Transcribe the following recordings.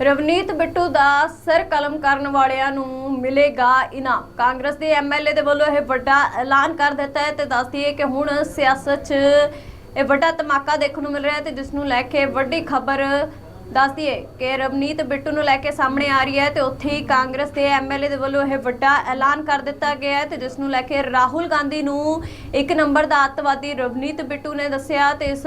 ਰਵਨੀਤ ਬਿੱਟੂ ਦਾ sir ਕਲਮ ਕਰਨ ਵਾਲਿਆਂ ਨੂੰ ਮਿਲੇਗਾ ਇਨਾਮ। ਕਾਂਗਰਸ ਦੇ ਐਮਐਲਏ ਦੇ ਵੱਲੋਂ ਇਹ ਵੱਡਾ ਐਲਾਨ ਕਰ ਦਿੱਤਾ ਹੈ ਤੇ ਦੱਸਦੀ ਹੈ ਕਿ ਹੁਣ ਸਿਆਸਤ 'ਚ ਇਹ ਵੱਡਾ ਧਮਾਕਾ ਦੇਖਣ ਨੂੰ ਮਿਲ ਰਿਹਾ ਹੈ ਤੇ ਜਿਸ ਨੂੰ ਲੈ ਕੇ ਵੱਡੀ ਖਬਰ ਦੱਸਦੀ ਹੈ ਕਿ ਰਵਨੀਤ ਬਿੱਟੂ ਨੂੰ ਲੈ ਕੇ ਸਾਹਮਣੇ ਆ ਰਹੀ ਹੈ ਤੇ ਉੱਥੇ ਹੀ ਕਾਂਗਰਸ ਦੇ ਐਮਐਲਏ ਦੇ ਵੱਲੋਂ ਇਹ ਵੱਡਾ ਐਲਾਨ ਕਰ ਦਿੱਤਾ ਗਿਆ ਹੈ ਤੇ ਜਿਸ ਨੂੰ ਲੈ ਕੇ ਰਾਹੁਲ ਗਾਂਧੀ ਨੂੰ ਇੱਕ ਨੰਬਰ ਦਾ ਅੱਤਵਾਦੀ ਰਵਨੀਤ ਬਿੱਟੂ ਨੇ ਦੱਸਿਆ ਤੇ ਇਸ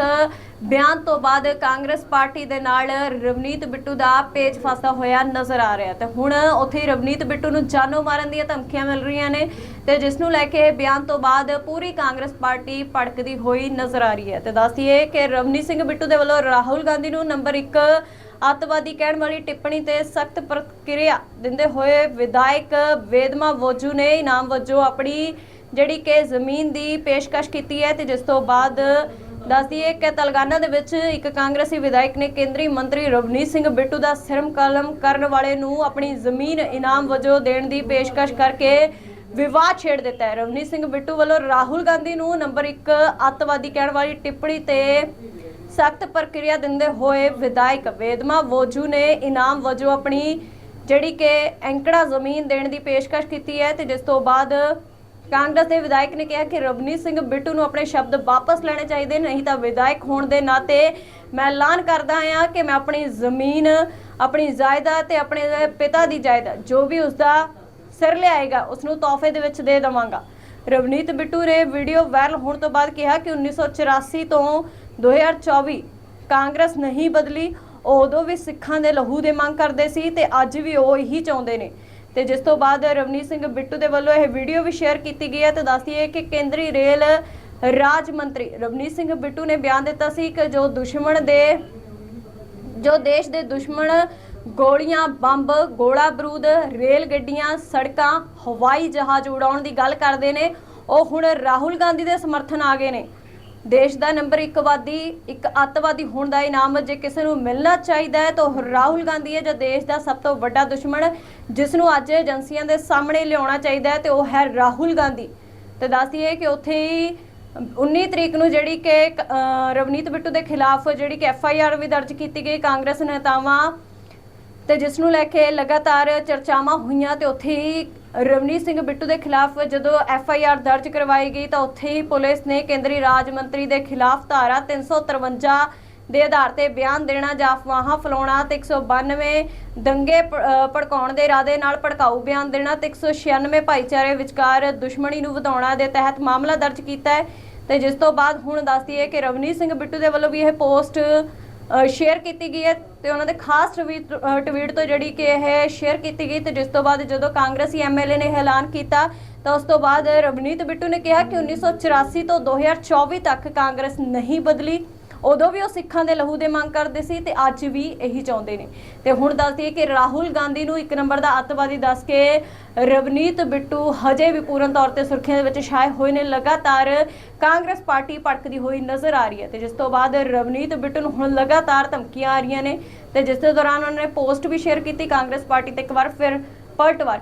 ਬਿਆਨ ਤੋਂ ਬਾਅਦ ਕਾਂਗਰਸ ਪਾਰਟੀ ਦੇ ਨਾਲ ਰਵਨੀਤ ਬਿੱਟੂ ਦਾ ਪੇਚ ਫਸਦਾ ਹੋਇਆ ਨਜ਼ਰ ਆ ਰਿਹਾ ਤੇ ਹੁਣ ਉੱਥੇ ਹੀ ਰਵਨੀਤ ਬਿੱਟੂ ਨੂੰ ਜਾਨੋਂ ਮਾਰਨ ਦੀਆਂ ਧਮਕੀਆਂ ਮਿਲ ਰਹੀਆਂ ਨੇ ਤੇ ਜਿਸ ਨੂੰ ਲੈ ਕੇ ਇਹ ਬਿਆਨ ਤੋਂ ਬਾਅਦ ਪੂਰੀ ਕਾਂਗਰਸ ਪਾਰਟੀ ਭੜਕਦੀ ਹੋਈ ਨਜ਼ਰ ਆ ਰਹੀ ਹੈ। ਤੇ ਦੱਸਦੀਏ ਕਿ ਰਵਨੀਤ ਸਿੰਘ ਬਿੱਟੂ ਦੇ ਵੱਲੋਂ ਰਾਹੁਲ ਗਾਂਧੀ ਨੂੰ ਨੰਬਰ 1 ਅੱਤਵਾਦੀ ਕਹਿਣ ਵਾਲੀ ਟਿੱਪਣੀ ਤੇ ਸਖਤ ਪ੍ਰਕਿਰਿਆ ਦਿੰਦੇ ਹੋਏ ਵਿਧਾਇਕ ਵੇਦਮਾ ਵੋਜੂ ਨੇ ਇਨਾਮ ਵਜੋਂ ਆਪਣੀ ਜਿਹੜੀ ਕਿ ਜ਼ਮੀਨ ਦੀ ਪੇਸ਼ਕਸ਼ ਕੀਤੀ ਹੈ ਤੇ ਜਿਸ ਤੋਂ ਬਾਅਦ ਦੱਸਦੀ ਹੈ ਕਿ ਤਲਗਾਨਾ ਦੇ ਵਿੱਚ ਇੱਕ ਕਾਂਗਰਸੀ ਵਿਧਾਇਕ ਨੇ ਕੇਂਦਰੀ ਮੰਤਰੀ ਰਵਨੀਤ ਸਿੰਘ ਬਿੱਟੂ ਦਾ ਸਿਰਮ ਕਲਮ ਕਰਨ ਵਾਲੇ ਨੂੰ ਆਪਣੀ ਜ਼ਮੀਨ ਇਨਾਮ ਵਜੋਂ ਦੇਣ ਦੀ ਪੇਸ਼ਕਸ਼ ਕਰਕੇ ਵਿਵਾਦ ਛੇੜ ਦਿੱਤਾ ਹੈ। ਰਵਨੀਤ ਸਿੰਘ ਬਿੱਟੂ ਵੱਲੋਂ ਰਾਹੁਲ ਗਾਂਧੀ ਨੂੰ ਨੰਬਰ 1 ਅੱਤਵਾਦੀ ਕਹਿਣ ਵਾਲੀ ਟਿੱਪਣੀ ਤੇ ਸਖਤ ਪ੍ਰਕਿਰਿਆ ਦਿੰਦੇ ਹੋਏ ਵਿਧਾਇਕ ਵੇਦਮਾ ਵੋਜੂ ਨੇ ਇਨਾਮ ਵਜੋਂ ਆਪਣੀ ਜਿਹੜੀ ਕਿ ਐਂਕੜਾ ਜ਼ਮੀਨ ਦੇਣ ਦੀ ਪੇਸ਼ਕਸ਼ ਕੀਤੀ ਹੈ ਤੇ ਜਿਸ ਤੋਂ ਬਾਅਦ ਕਾਂਗਰਸ ਦੇ ਵਿਧਾਇਕ ਨੇ ਕਿਹਾ ਕਿ ਰਵਨੀਤ ਸਿੰਘ ਬਿੱਟੂ ਨੂੰ ਆਪਣੇ ਸ਼ਬਦ ਵਾਪਸ ਲੈਣੇ ਚਾਹੀਦੇ, ਨਹੀਂ ਤਾਂ ਵਿਧਾਇਕ ਹੋਣ ਦੇ ਨਾਤੇ ਮੈਂ ਐਲਾਨ ਕਰਦਾ ਹਾਂ ਕਿ ਮੈਂ ਆਪਣੀ ਜ਼ਮੀਨ, ਆਪਣੀ ਜਾਇਦਾਦ ਤੇ ਆਪਣੇ ਪਿਤਾ ਦੀ ਜਾਇਦਾਦ, ਜੋ ਵੀ ਉਸਦਾ ਸਿਰ ਲਿਆਏਗਾ ਉਸ ਨੂੰ ਤੋਹਫੇ ਦੇ ਵਿੱਚ ਦੇ ਦਵਾਂਗਾ। ਰਵਨੀਤ ਬਿੱਟੂ ਨੇ ਵੀਡੀਓ ਵਾਇਰਲ ਹੋਣ ਤੋਂ ਬਾਅਦ ਕਿਹਾ ਕਿ 1984 ਤੋਂ 2024 ਕਾਂਗਰਸ ਨਹੀਂ ਬਦਲੀ ਉਹ ਉਦੋਂ ਵੀ ਸਿੱਖਾਂ ਦੇ ਲਹੂ ਦੇ ਮੰਗ ਕਰਦੇ ਸੀ ਤੇ ਅੱਜ ਵੀ ਉਹ ਇਹੀ ਚਾਹੁੰਦੇ ਨੇ। ਤੇ ਜਿਸ ਤੋਂ ਬਾਅਦ ਰਵਨੀਤ ਸਿੰਘ ਬਿੱਟੂ ਦੇ ਵੱਲੋਂ ਇਹ ਵੀਡੀਓ ਵੀ ਸ਼ੇਅਰ ਕੀਤੀ ਗਈ ਹੈ ਤੇ ਦੱਸਦੀ ਹੈ ਕਿ ਕੇਂਦਰੀ ਰੇਲ ਰਾਜ ਮੰਤਰੀ ਰਵਨੀਤ ਸਿੰਘ ਬਿੱਟੂ ਨੇ ਬਿਆਨ ਦਿੱਤਾ ਸੀ ਕਿ ਜੋ ਦੁਸ਼ਮਣ ਦੇ, ਜੋ ਦੇਸ਼ ਦੇ ਦੁਸ਼ਮਣ ਗੋਲੀਆਂ, ਬੰਬ, ਗੋਲਾ ਬਰੂਦ, ਰੇਲ ਗੱਡੀਆਂ, ਸੜਕਾਂ, ਹਵਾਈ ਜਹਾਜ਼ ਉਡਾਉਣ ਦੀ ਗੱਲ ਕਰਦੇ ਨੇ, ਉਹ ਹੁਣ ਰਾਹੁਲ ਗਾਂਧੀ ਦੇ ਸਮਰਥਨ ਆ ਗਏ ਨੇ। ਦੇਸ਼ ਦਾ ਨੰਬਰ 1 ਵਾਦੀ, ਇੱਕ ਅੱਤਵਾਦੀ ਹੋਣ ਦਾ ਇਨਾਮ ਜੇ ਕਿਸੇ ਨੂੰ ਮਿਲਣਾ ਚਾਹੀਦਾ ਹੈ, ਤਾਂ ਉਹ ਰਾਹੁਲ ਗਾਂਧੀ ਹੈ ਜੋ ਦੇਸ਼ ਦਾ ਸਭ ਤੋਂ ਵੱਡਾ ਦੁਸ਼ਮਣ, ਜਿਸ ਨੂੰ ਅੱਜ ਏਜੰਸੀਆਂ ਦੇ ਸਾਹਮਣੇ ਲਿਆਉਣਾ ਚਾਹੀਦਾ ਹੈ ਤੇ ਉਹ ਹੈ ਰਾਹੁਲ ਗਾਂਧੀ। ਤੇ ਦੱਸਦੀ ਹੈ ਕਿ ਉੱਥੇ ਹੀ 19 ਤਰੀਕ ਨੂੰ ਜਿਹੜੀ ਕਿ ਰਵਨੀਤ ਬਿੱਟੂ ਦੇ ਖਿਲਾਫ ਜਿਹੜੀ ਕਿ ਐਫ ਆਈ ਆਰ ਵੀ ਦਰਜ ਕੀਤੀ ਗਈ, ਕਾਂਗਰਸ ਨੇਤਾਵਾਂ ਤੇ ਜਿਸ ਨੂੰ ਲੈ ਕੇ ਲਗਾਤਾਰ ਚਰਚਾਵਾਂ ਹੋਈਆਂ ਤੇ ਉੱਥੇ ਹੀ ਰਵਨੀਤ ਸਿੰਘ ਬਿੱਟੂ ਦੇ ਖਿਲਾਫ ਜਦੋਂ ਐਫ ਆਈ ਆਰ ਦਰਜ ਕਰਵਾਈ ਗਈ ਤਾਂ ਉੱਥੇ ਹੀ ਪੁਲਿਸ ਨੇ ਕੇਂਦਰੀ ਰਾਜ ਮੰਤਰੀ ਦੇ ਖਿਲਾਫ ਧਾਰਾ 353 ਦੇ ਆਧਾਰ ਤੇ ਬਿਆਨ ਦੇਣਾ ਜਾਂ ਅਫਵਾਹਾਂ ਫੈਲਾਉਣਾ ਤੇ 192 ਦੰਗੇ ਪ- ਅਹ ਭੜਕਾਉਣ ਦੇ ਇਰਾਦੇ ਨਾਲ ਭੜਕਾਊ ਬਿਆਨ ਦੇਣਾ ਤੇ 196 ਭਾਈਚਾਰੇ ਵਿਚਕਾਰ ਦੁਸ਼ਮਣੀ ਨੂੰ ਵਧਾਉਣਾ ਦੇ ਤਹਿਤ ਮਾਮਲਾ ਦਰਜ ਕੀਤਾ ਹੈ। ਤੇ ਜਿਸ ਤੋਂ ਬਾਅਦ ਹੁਣ ਦੱਸਦੀ ਹੈ ਕਿ ਰਵਨੀਤ ਸਿੰਘ ਬਿੱਟੂ ਦੇ ਵੱਲੋਂ ਵੀ ਇਹ ਪੋਸਟ ਸ਼ੇਅਰ ਕੀਤੀ ਗਈ ਹੈ ਤੇ ਉਹਨਾਂ ਦੇ ਖਾਸ ਟਵੀਟ ਟਵੀਟ ਤੋਂ ਜਿਹੜੀ ਕਿ ਇਹ ਸ਼ੇਅਰ ਕੀਤੀ ਗਈ ਤੇ ਜਿਸ ਤੋਂ ਬਾਅਦ ਜਦੋਂ ਕਾਂਗਰਸੀ ਐਮਐਲਏ ਨੇ ਐਲਾਨ ਕੀਤਾ, ਤਾਂ ਉਸ ਤੋਂ ਬਾਅਦ ਰਵਨੀਤ ਬਿੱਟੂ ਨੇ ਕਿਹਾ ਕਿ 1984 ਤੋਂ 2024 ਤੱਕ ਕਾਂਗਰਸ ਨਹੀਂ ਬਦਲੀ। ਉਦੋਂ ਵੀ ਉਹ ਸਿੱਖਾਂ ਦੇ ਲਹੂ ਦੇ ਮੰਗ ਕਰਦੇ ਸੀ ਤੇ ਅੱਜ ਵੀ ਇਹੀ ਚਾਹੁੰਦੇ ਨੇ। ਤੇ ਹੁਣ ਦੱਸਦੀ ਹੈ ਕਿ ਰਾਹੁਲ ਗਾਂਧੀ ਨੂੰ ਇੱਕ ਨੰਬਰ ਦਾ ਅੱਤਵਾਦੀ ਦੱਸ ਕੇ ਰਵਨੀਤ ਬਿੱਟੂ ਹਜੇ ਵੀ ਪੂਰਨ ਤੌਰ ਤੇ ਸੁਰਖੀਆਂ ਦੇ ਵਿੱਚ ਛਾਏ ਹੋਏ ਨੇ। ਲਗਾਤਾਰ ਕਾਂਗਰਸ ਪਾਰਟੀ ਭੜਕਦੀ ਹੋਈ ਨਜ਼ਰ ਆ ਰਹੀ ਹੈ ਤੇ ਜਿਸ ਤੋਂ ਬਾਅਦ ਰਵਨੀਤ ਬਿੱਟੂ ਨੂੰ ਹੁਣ ਲਗਾਤਾਰ ਧਮਕੀਆਂ ਆ ਰਹੀਆਂ ਨੇ ਤੇ ਜਿਸ ਦੇ ਦੌਰਾਨ ਉਹਨਾਂ ਨੇ ਪੋਸਟ ਵੀ ਸ਼ੇਅਰ ਕੀਤੀ ਕਾਂਗਰਸ ਪਾਰਟੀ ਤੇ ਇੱਕ ਵਾਰ ਫਿਰ ਪਲਟਵਾਰ